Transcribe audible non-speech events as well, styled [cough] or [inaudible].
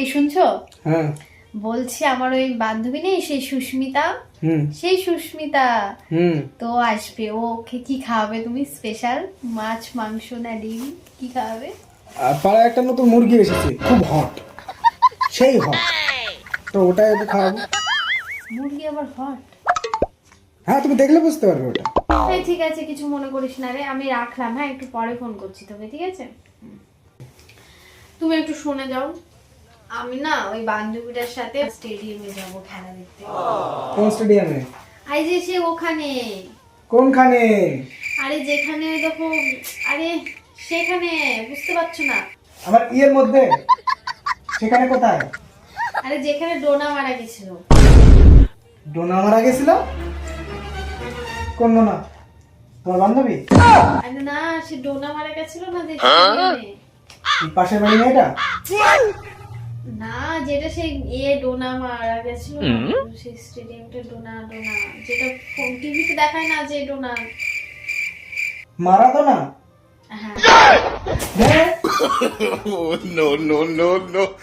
এই শুনছো? হ্যাঁ। বলছি আমার ওই বান্ধবী নেই সেই সুস্মিতা। সেই সুস্মিতা। হুম। তো আসবে ওকে কি খাওয়াবে তুমি? স্পেশাল মাছ মাংস না ডিম? কি খাওয়াবে? পাড়ায় একটা নতুন মুরগি এসেছে খুব হট সেই হট তো ওটাই ওকে খাওয়াবো। মুরগি আবার হট হ্যাঁ তুমি দেখলে বুঝতে পারবে ওটা। হ্যাঁ ঠিক আছে কিছু মনে করিস না রে আমি রাখলাম হ্যাঁ একটু পরে ফোন করছি তোকে ঠিক আছে। তুমি একটু শুনে যাও। আমি না ওই বান্ধবীটার সাথে স্টেডিয়ামে যাব খেলা দেখতে। কোন স্টেডিয়ামে? আই যে সে ওখানে। কোনখানে? আরে যেখানে দেখো আরে সেখানে বুঝতে পারছ না। আমার ইয়ের মধ্যে? সেখানে কোথায়? আরে যেখানে ডোনা মারা গেছিল। ডোনা মারা গেছিল? কোন ডোনা? তোমার বান্ধবী? আরে না সে ডোনা মারা গেছিল না যে স্টেডিয়ামে। পাশের বাড়ি মেয়েটা? না যেটা সেই ইয়ে ডোনা মারা গেছিল সেই স্টেডিয়ামটা ডোনা ডোনা। যেটা ফোন টিভিতে দেখায় না যে ডোনা? মারা তো না? হ্যাঁ। হ্যাঁ? [laughs] No, no.